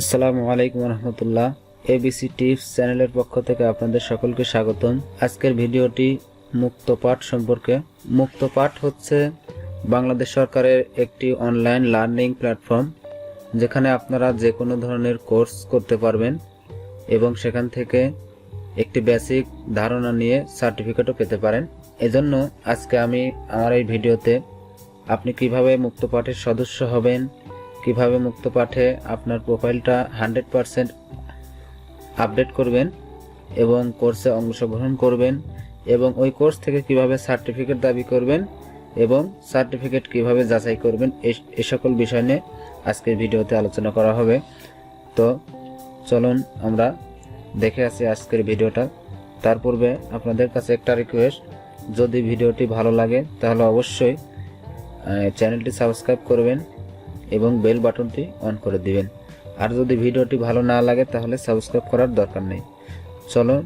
আসসালামু আলাইকুম রহমতুল্লাহ ABC tips চ্যানেলের পক্ষ থেকে আপনাদের সকলকে স্বাগতম। আজকের ভিডিওটি মুক্ত পাঠ সম্পর্কে। মুক্ত পাঠ হচ্ছে বাংলাদেশ সরকারের একটি অনলাইন লার্নিং প্ল্যাটফর্ম যেখানে আপনারা যে কোনো ধরনের কোর্স করতে পারবেন এবং সেখান থেকে একটি বেসিক ধারণা নিয়ে সার্টিফিকেটও পেতে পারেন। এজন্য আজকে আমি আমার এই ভিডিওতে আপনি কীভাবে মুক্ত পাঠের সদস্য হবেন কীভাবে মুক্ত পাঠে আপনার প্রোফাইলটা হান্ড্রেড পারসেন্ট আপডেট করবেন এবং কোর্সে অংশগ্রহণ করবেন এবং ওই কোর্স থেকে কীভাবে সার্টিফিকেট দাবি করবেন এবং সার্টিফিকেট কীভাবে যাচাই করবেন এই সকল বিষয় নিয়ে আজকের ভিডিওতে আলোচনা করা হবে। তো চলুন আমরা দেখে আসি আজকের ভিডিওটা। তার পূর্বে আপনাদের কাছে একটা রিকোয়েস্ট যদি ভিডিওটি ভালো লাগে তাহলে অবশ্যই চ্যানেলটি সাবস্ক্রাইব করবেন। এবং বেল বাটনটি অন করে দিবেন। আর যদি ভিডিওটি ভালো না লাগে, তাহলে সাবস্ক্রাইব করার দরকার নেই। চলো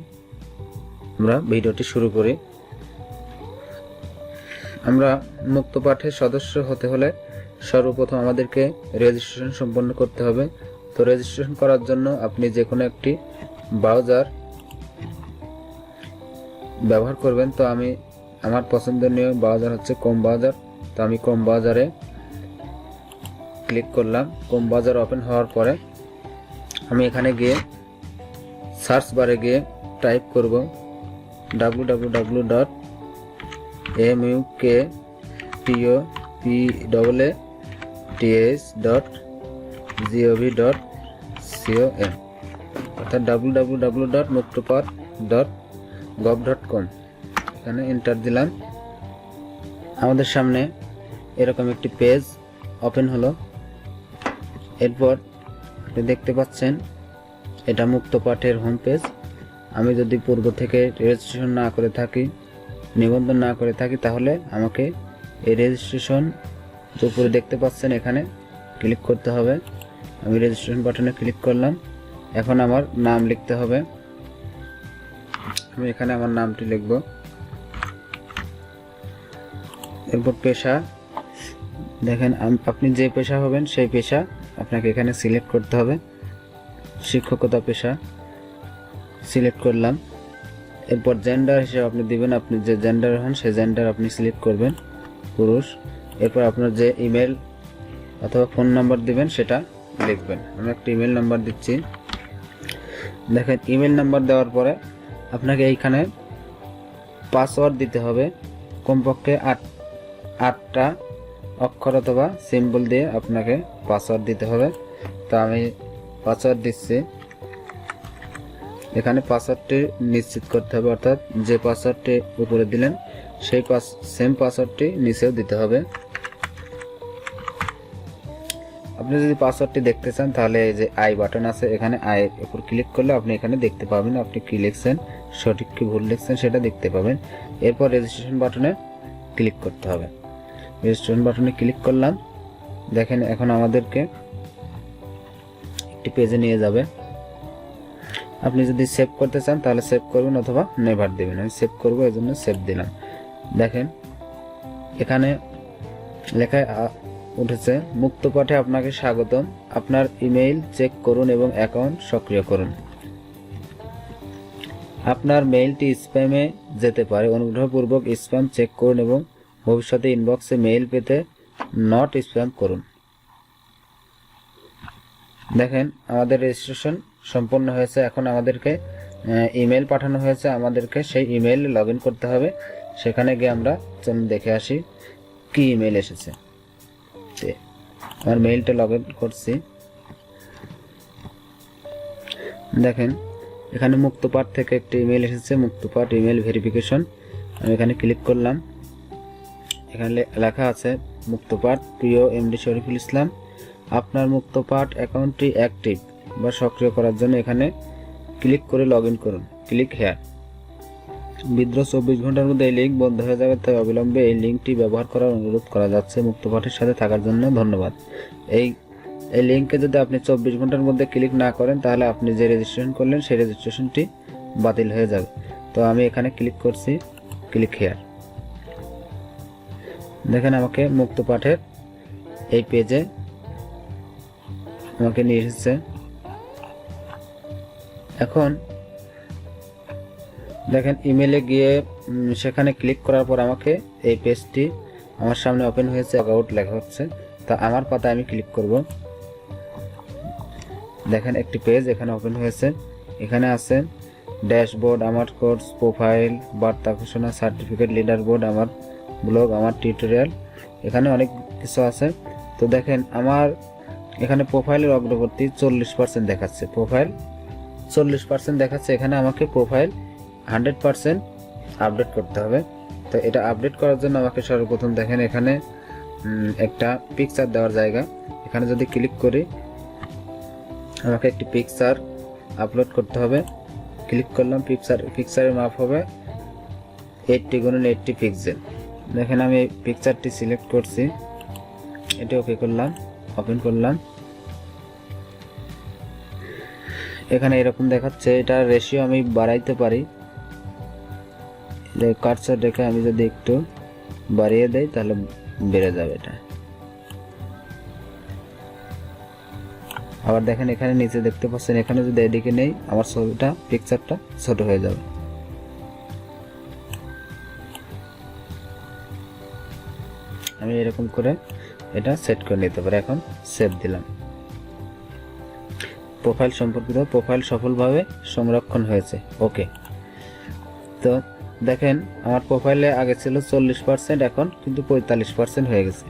আমরা ভিডিওটি শুরু করি। আমরা মুক্ত পাঠের সদস্য হতে হলে সর্বপ্রথম আমাদেরকে রেজিস্ট্রেশন সম্পন্ন করতে হবে। তো রেজিস্ট্রেশন করার জন্য আপনি যে কোনো একটি ব্রাউজার ব্যবহার করবেন। তো আমি, আমার পছন্দনীয় ব্রাউজার হচ্ছে কম ব্রাউজার তো আমি কম ব্রাউজারে ক্লিক করলাম। কম বাজার ওপেন হওয়ার পরে আমি এখানে গিয়ে সার্চ বারে গিয়ে টাইপ করব W W W dot M U K T O P double A T S dot G O V dot C O M অর্থাৎ W W W dot Muktopaath dot gov dot com এখানে enter দিলাম। আমাদের সামনে এরকম একটি page open হলো। এরপর আপনি দেখতে পাচ্ছেন, এটা মুক্ত পাঠের হোম পেজ আমি যদি পূর্ব থেকে রেজিস্ট্রেশন না করে থাকি, নিবন্ধন না করে থাকি, তাহলে আমাকে এই রেজিস্ট্রেশন উপরে দেখতে পাচ্ছেন এখানে ক্লিক করতে হবে। আমি রেজিস্ট্রেশন বাটনে ক্লিক করলাম। এখন আমার নাম লিখতে হবে। আমি এখানে আমার নামটি লিখব। এরপর পেশা। দেখেন আপনি যে পেশা হবেন, সেই পেশা আপনাকে এখানে সিলেক্ট করতে হবে। শিক্ষকতা পেশা সিলেক্ট করলাম। এরপর জেন্ডার হিসেবে আপনি দিবেন, আপনি যে জেন্ডার হন, সেই জেন্ডার আপনি সিলেক্ট করবেন, পুরুষ। এরপর আপনার যে ইমেল অথবা ফোন নাম্বার দিবেন, সেটা লিখবেন। আমি একটা ইমেল নাম্বার দিচ্ছি। দেখেন ইমেল নাম্বার দেওয়ার পরে আপনাকে এইখানে পাসওয়ার্ড দিতে হবে। কমপক্ষে আট, আটটা অক্ষর অথবা সিম্বল দিয়ে আপনাকে পাসওয়ার্ড দিতে হবে। তো আমি পাসওয়ার্ড দিচ্ছি। এখানে পাসওয়ার্ডটি নিশ্চিত করতে হবে, অর্থাৎ যে পাসওয়ার্ডটি উপরে দিলেন, সেই পাস সেম পাসওয়ার্ডটি নিচেও দিতে হবে। আপনি যদি পাসওয়ার্ডটি দেখতে চান, তাহলে এই যে আই বাটন আছে, এখানে আই উপর ক্লিক করলে আপনি এখানে দেখতে পাবেন, আপনি কি লিখছেন, সঠিক কি ভুল লিখছেন, সেটা দেখতে পাবেন। এরপর রেজিস্ট্রেশন বাটনে ক্লিক করতে হবে। রেজিস্ট্রেশন বাটনে ক্লিক করলাম। দেখেন এখন আমাদেরকে একটি পেজে নিয়ে যাবে। আপনি যদি সেভ করতে চান তাহলে সেভ করবেন অথবা নেভার দেবেন। আমি সেভ করব এই জন্য সেভ দিলাম। দেখেন, এখানে লেখায় উঠেছে, মুক্ত পাঠে আপনাকে স্বাগতম। আপনার ইমেইল চেক করুন এবং অ্যাকাউন্ট সক্রিয় করুন। আপনার মেইলটি স্প্যামে যেতে পারে। অনুগ্রহপূর্বক স্প্যাম চেক করুন এবং ভবিষ্যতে ইনবক্সে মেইল পেতে নট স্প্যাম করুন। দেখেন, আমাদের রেজিস্ট্রেশন সম্পন্ন হয়েছে। এখন আমাদেরকে ইমেল পাঠানো হয়েছে। আমাদেরকে সেই ইমেল লগ করতে হবে। সেখানে গিয়ে আমরা চলুন দেখে আসি কি ইমেল এসেছে। আমার মেইলটা লগ করছি। দেখেন, এখানে মুক্তপাঠ থেকে একটি ইমেল এসেছে। মুক্তপাঠ ইমেল ভেরিফিকেশন আমি এখানে ক্লিক করলাম। এখানে লেখা আছে মুক্তপাঠ প্রিয় এমডি শরীফুল ইসলাম, আপনার মুক্তপাঠ অ্যাকাউন্টটি অ্যাক্টিভ বা সক্রিয় করার জন্য এখানে ক্লিক করে লগ করুন। Click here. বিদ্রোহ চব্বিশ ঘণ্টার মধ্যে এই লিঙ্ক বন্ধ হয়ে যাবে তাই অবিলম্বে এই লিঙ্কটি ব্যবহার করার অনুরোধ করা যাচ্ছে। মুক্তপাঠের সাথে থাকার জন্য ধন্যবাদ। এই এই লিঙ্কে যদি আপনি চব্বিশ ঘণ্টার মধ্যে ক্লিক না করেন, তাহলে আপনি যে রেজিস্ট্রেশন করলেন, সেই রেজিস্ট্রেশনটি বাতিল হয়ে যাবে। তো আমি এখানে ক্লিক করছি। Click here. দেখেন আমাকে মুক্ত পাঠের এই পেজে আমাকে নিয়ে এসেছে। এখন দেখেন ইমেলে গিয়ে সেখানে ক্লিক করার পর আমাকে এই পেজটি আমার সামনে ওপেন হয়েছে অ্যাকাউন্ট লেখা হচ্ছে। তা আমার পাতায় আমি ক্লিক করব। দেখেন একটি পেজ এখানে ওপেন হয়েছে। এখানে আছে ড্যাশবোর্ড আমার কোর্স প্রোফাইল বার্তা ঘোষণা সার্টিফিকেট লিডার বোর্ড আমার ব্লগ আমার টিউটোরিয়াল এখানে অনেক কিছু আছে। তো দেখেন, আমার এখানে প্রোফাইলের অগ্রগতি চল্লিশ পার্সেন্ট দেখাচ্ছে। প্রোফাইল চল্লিশ পার্সেন্ট দেখাচ্ছে, এখানে আমাকে প্রোফাইল হান্ড্রেড পার্সেন্ট আপডেট করতে হবে। তো এটা আপডেট করার জন্য আমাকে সর্বপ্রথম দেখেন, এখানে একটা পিকচার দেওয়ার জায়গা। এখানে যদি ক্লিক করি, আমাকে একটি পিকচার আপলোড করতে হবে। ক্লিক করলাম পিকচার পিকচারের মাপ হবে এইটটি গুণন এইটটি পিক্সেল দেখেন আমি এই পিকচারটি সিলেক্ট করছি। এটা ওকে করলাম ওপেন করলাম। এখানে এরকম দেখাচ্ছে, এটা রেশিও আমি বাড়াইতে পারি। কার্সার রেখে আমি যদি একটু বাড়িয়ে দেই, তাহলে বেড়ে যাবে এটা। আবার দেখেন এখানে নিচে দেখতে পাচ্ছেন, এখানে যদি এদিকে নেই, আমার ছবিটা পিকচারটা ছোট হয়ে যাবে। আমি এরকম করে এটা সেট করে নিতে পারি। এখন সেভ দিলাম। প্রোফাইল সম্পর্কিত প্রোফাইল সফলভাবে সংরক্ষণ হয়েছে। ওকে তো দেখেন, আমার প্রোফাইলে আগে ছিল চল্লিশ পার্সেন্ট এখন কিন্তু পঁয়তাল্লিশ পার্সেন্ট হয়ে গেছে।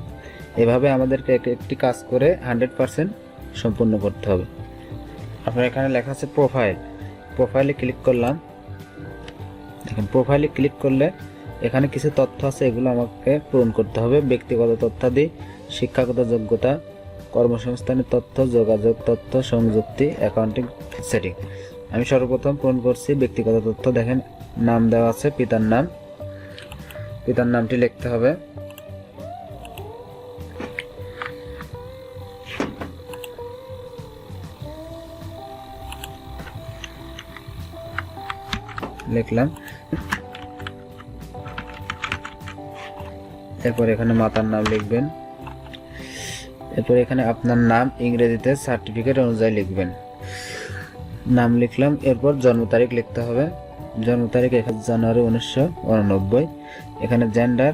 এভাবে আমাদেরকে এক- একটি কাজ করে হান্ড্রেড পার্সেন্ট সম্পূর্ণ করতে হবে। আপনার এখানে লেখা আছে প্রোফাইল প্রোফাইলে ক্লিক করলাম। দেখেন প্রোফাইলে ক্লিক করলে এখানে কিছু তথ্য আছে, এগুলো আমাকে পূরণ করতে হবে। ব্যক্তিগত তথ্যাদি শিক্ষাগত যোগ্যতা, কর্মসংস্থানের তথ্য, যোগাযোগ তথ্য, সংযুক্তি অ্যাকাউন্টিং সেটিং আমি সর্বপ্রথম পূরণ করছি ব্যক্তিগত তথ্য। দেখেন, নাম দেওয়া আছে, পিতার নাম। পিতার নামটি লিখতে হবে। লিখলাম। এরপর এখানে মাতার নাম লিখবেন। এরপর এখানে আপনার নাম ইংরেজিতে সার্টিফিকেট অনুযায়ী লিখবেন। নাম লিখলাম, এরপর জন্ম তারিখ লিখতে হবে। জন্ম তারিখ এক জানুয়ারি উনিশশো উননব্বই। এখানে জেন্ডার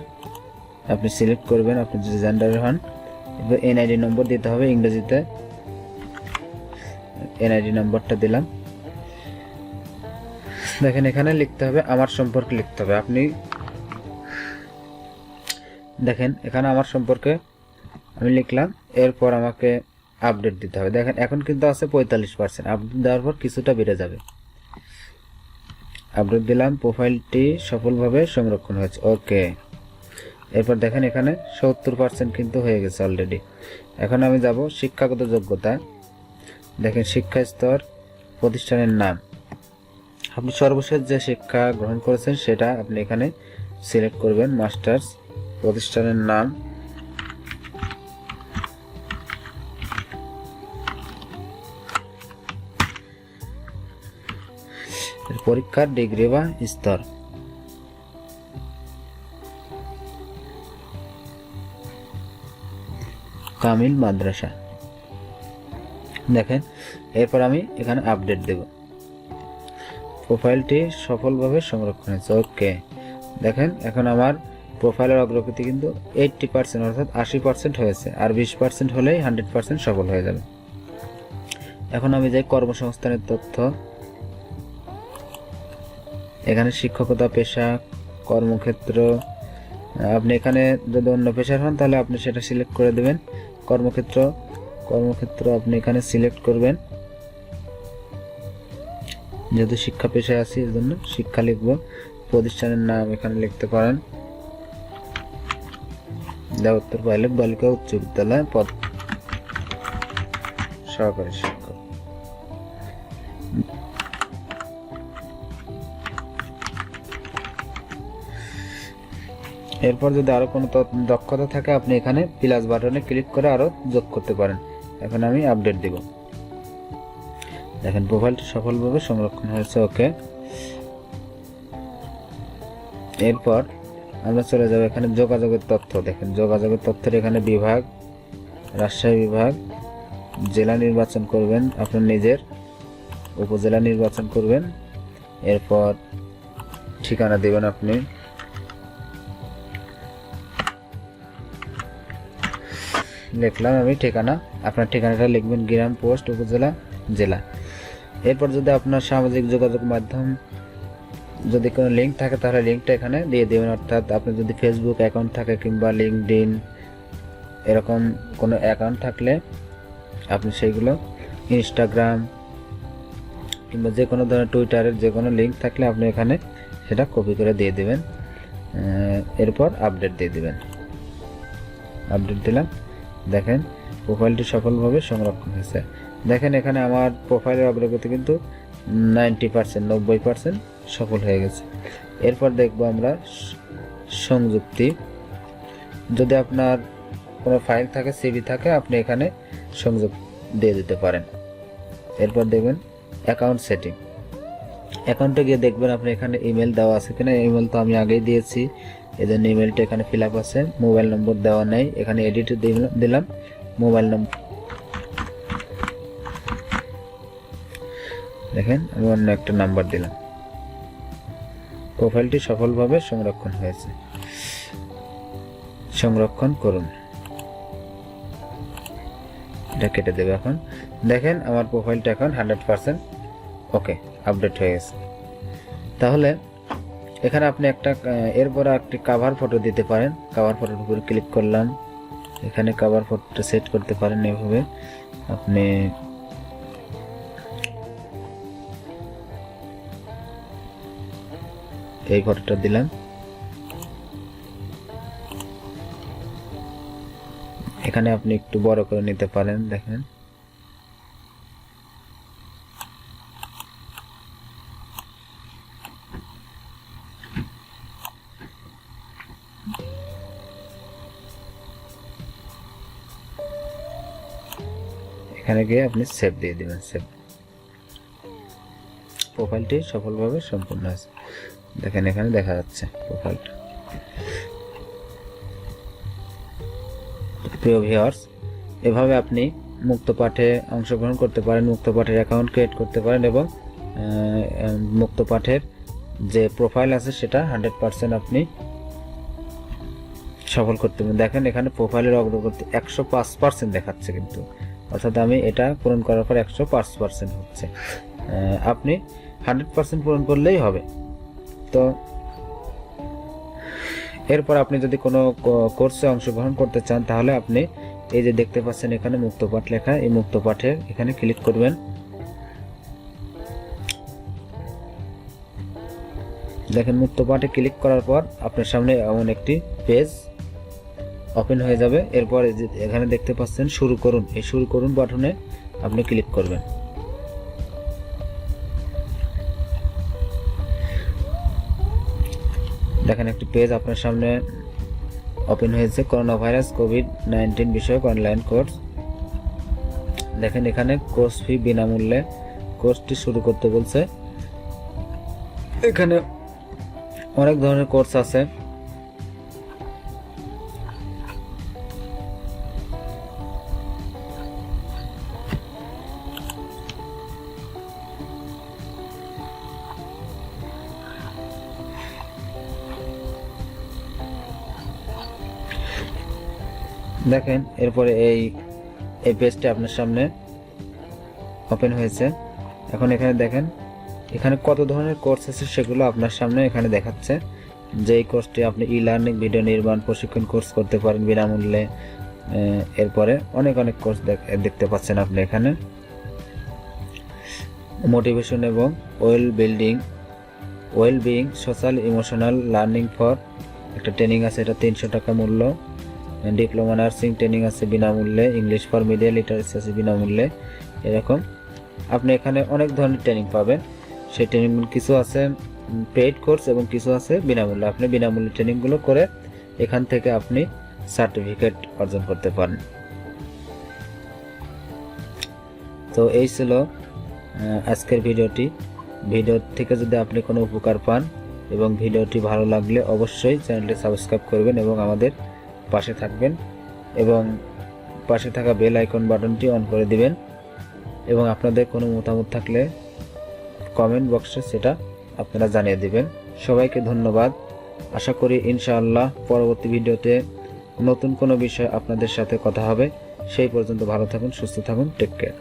আপনি সিলেক্ট করবেন, আপনি যদি জেন্ডারের হন। এরপর এনআইডি নম্বর দিতে হবে ইংরেজিতে। এনআইডি নম্বরটা দিলাম। দেখেন এখানে লিখতে হবে, আমার সম্পর্কে লিখতে হবে। আপনি দেখেন, এখানে আমার সম্পর্কে আমি লিখলাম, এরপর আমাকে আপডেট দিতে হবে। দেখেন, এখন কিন্তু আছে পঁয়তাল্লিশ পার্সেন্ট আপডেট দেওয়ার পর কিছুটা বেড়ে যাবে। আপডেট দিলাম প্রোফাইলটি সফলভাবে সংরক্ষণ হয়েছে। ওকে এরপর দেখেন, এখানে সত্তর পার্সেন্ট কিন্তু হয়ে গেছে অলরেডি এখন আমি যাব শিক্ষাগত যোগ্যতা। দেখেন শিক্ষা স্তর প্রতিষ্ঠানের নাম। আপনি সর্বশেষ যে শিক্ষা গ্রহণ করেছেন, সেটা আপনি এখানে সিলেক্ট করবেন মাস্টার্স প্রতিষ্ঠানের নাম? পরীক্ষার ডিগ্রি বা স্তর? কামিল মাদ্রাসা। দেখেন, এরপর আমি এখানে আপডেট দেব। প্রোফাইলটি সফলভাবে সংরক্ষণ হয়েছে। ওকে দেখেন, এখন আমার প্রোফাইলের অগ্রগতি কিন্তু এইটটি পার্সেন্ট অর্থাৎ আশি পার্সেন্ট হয়েছে আর বিশ পার্সেন্ট হলেই হান্ড্রেড পার্সেন্ট সফল হয়ে যাবে। এখন আমি যাই কর্মসংস্থানের তথ্য। এখানে শিক্ষকতা, পেশা, কর্মক্ষেত্র, আপনি এখানে যদি অন্য পেশার হন তাহলে আপনি সেটা সিলেক্ট করে দেবেন। কর্মক্ষেত্র কর্মক্ষেত্র আপনি এখানে সিলেক্ট করবেন। যেহেতু শিক্ষা পেশায় আছি এর জন্য শিক্ষা লিখব। প্রতিষ্ঠানের নাম এখানে লিখতে পারেন। দেবোত্তর পাইলট বালিকা উচ্চ বিদ্যালয় পদ সহকারী শিক্ষক। এরপর যদি আরও কোনো দক্ষতা থাকে, আপনি এখানে প্লাস বাটনে ক্লিক করে আরও যোগ করতে পারেন। এখন আমি আপডেট দিব। দেখেন প্রোফাইলটি সফলভাবে সংরক্ষণ হয়েছে ওকে এরপর আমরা চলে যাব এখানে যোগাযোগের তথ্য দেখেন। যোগাযোগের তথ্যের এখানে বিভাগ, রাজশাহী বিভাগ, জেলা নির্বাচন করবেন আপনার নিজের, উপজেলা নির্বাচন করবেন। এরপর ঠিকানা দেবেন আপনি। লিখলাম আমি ঠিকানা। আপনার ঠিকানাটা লিখবেন গ্রাম পোস্ট, উপজেলা, জেলা। এরপর যদি আপনার সামাজিক যোগাযোগ মাধ্যম যদি কোনো লিঙ্ক থাকে, তাহলে লিঙ্কটা এখানে দিয়ে দেবেন। অর্থাৎ আপনি যদি ফেসবুক অ্যাকাউন্ট থাকে কিংবা লিঙ্কডিন এরকম কোনো অ্যাকাউন্ট থাকলে আপনি সেইগুলো ইনস্টাগ্রাম কিংবা যে কোনো ধরনের টুইটারের যে কোনো লিঙ্ক থাকলে আপনি এখানে সেটা কপি করে দিয়ে দেবেন। এরপর আপডেট দিয়ে দেবেন। আপডেট দিলাম। দেখেন প্রোফাইলটি সফলভাবে সংরক্ষণ হয়েছে। দেখেন, এখানে আমার প্রোফাইলের অগ্রগতি কিন্তু নাইনটি পার্সেন্ট নব্বই পার্সেন্ট সফল হয়ে গেছে। এরপর দেখব আমরা সংযুক্তি। যদি আপনার কোনো ফাইল থাকে, সিভি থাকে, আপনি এখানে সংযোগ দিয়ে দিতে পারেন। এরপর দেখবেন অ্যাকাউন্ট সেটিং। অ্যাকাউন্টে গিয়ে দেখবেন আপনি এখানে ইমেল দেওয়া আছে কিনা। ইমেল তো আমি আগেই দিয়েছি। জন্য ইমেলটা এখানে ফিল আপ আছে। মোবাইল নম্বর দেওয়া নেই। এখানে এডিট দিলাম। মোবাইল নম্বর দেখেন, আমি অন্য একটা নাম্বার দিলাম। প্রোফাইলটি সফলভাবে সংরক্ষণ হয়েছে। সংরক্ষণ করুন। এটা কেটে দেবে এখন। দেখেন, আমার প্রোফাইলটা এখন হান্ড্রেড পার্সেন্ট ওকে, আপডেট হয়ে গেছে। তাহলে, এখানে আপনি একটা এরপর একটি কাভার ফটো দিতে পারেন। কাভার ফটোর উপর ক্লিক করলাম। এখানে কাভার ফটোটা সেট করতে পারেন এভাবে। আপনি এই ফটোটা দিলাম। এখানে আপনি একটু বড় করে নিতে পারেন, দেখেন। এখানে গিয়ে আপনি সেভ দিয়ে দিবেন সেভ প্রোফাইলটি সফলভাবে সম্পূর্ণ হয়েছে। দেখেন, এখানে দেখা যাচ্ছে প্রোফাইলটা প্রিয় ভিউয়ার্স এভাবে আপনি মুক্ত পাঠে অংশগ্রহণ করতে পারেন, মুক্ত পাঠের অ্যাকাউন্ট ক্রিয়েট করতে পারেন এবং মুক্ত পাঠের যে প্রোফাইল আছে সেটা হান্ড্রেড পার্সেন্ট আপনি সফল করতে পারেন। দেখেন, এখানে প্রোফাইলের অগ্রগতি একশো পাঁচ পার্সেন্ট দেখাচ্ছে কিন্তু। অর্থাৎ আমি এটা পূরণ করার পর একশো পাঁচ পার্সেন্ট হচ্ছে। আপনি হান্ড্রেড পার্সেন্ট পূরণ করলেই হবে। তো এরপর আপনি যদি কোনো কোর্সে অংশগ্রহণ করতে চান, তাহলে আপনি এই যে দেখতে পাচ্ছেন এখানে মুক্ত পাঠ লেখা, এই মুক্ত পাঠে এখানে ক্লিক করবেন। দেখেন, মুক্ত পাঠে ক্লিক করার পর আপনার সামনে এমন একটি পেজ ওপেন হয়ে যাবে। এরপর এখানে দেখতে পাচ্ছেন শুরু করুন। এই শুরু করুন বাটনে আপনি ক্লিক করবেন। দেখেন একটি পেজ আপনার সামনে ওপেন হয়েছে করোনা ভাইরাস কোভিড নাইন্টিন বিষয়ক অনলাইন কোর্স দেখেন এখানে কোর্স ফি বিনামূল্যে কোর্সটি শুরু করতে বলছে। এখানে অনেক ধরনের কোর্স আছে। দেখেন, এরপরে এই এই পেজটি আপনার সামনে ওপেন হয়েছে। এখন এখানে দেখেন, এখানে কত ধরনের কোর্স আছে সেগুলো আপনার সামনে এখানে দেখাচ্ছে। যে কোর্সটি আপনি ই লার্নিং ভিডিও নির্মাণ, প্রশিক্ষণ কোর্স করতে পারেন বিনামূল্যে এরপরে অনেক অনেক কোর্স দেখতে পাচ্ছেন আপনি এখানে। মোটিভেশন এবং well building well being social emotional learning for একটা ট্রেনিং আছে, এটা তিনশো টাকা মূল্য। ডিপ্লোমা নার্সিং ট্রেনিং আছে বিনামূল্যে ইংলিশ ফর মিডিয়া লিটারেসি আছে বিনামূল্যে, এরকম। আপনি এখানে অনেক ধরনের ট্রেনিং পাবেন। সেই ট্রেনিং কিছু আছে পেইড কোর্স এবং কিছু আছে বিনামূল্যে। আপনি বিনামূল্যে ট্রেনিংগুলো করে এখান থেকে আপনি সার্টিফিকেট অর্জন করতে পারেন। তো এই ছিল আজকের ভিডিওটি। ভিডিও থেকে যদি আপনি কোনো উপকার পান এবং ভিডিওটি ভালো লাগলে অবশ্যই চ্যানেলটি সাবস্ক্রাইব করবেন এবং আমাদের পাশে থাকবেন এবং পাশে থাকা বেল আইকন বাটনটি অন করে দিবেন এবং আপনাদের কোনো মতামত থাকলে কমেন্ট বক্সে সেটা আপনারা জানিয়ে দিবেন। সবাইকে ধন্যবাদ। আশা করি ইনশাআল্লাহ পরবর্তী ভিডিওতে নতুন কোনো বিষয় আপনাদের সাথে কথা হবে। সেই পর্যন্ত ভালো থাকুন, সুস্থ থাকুন টেক কেয়ার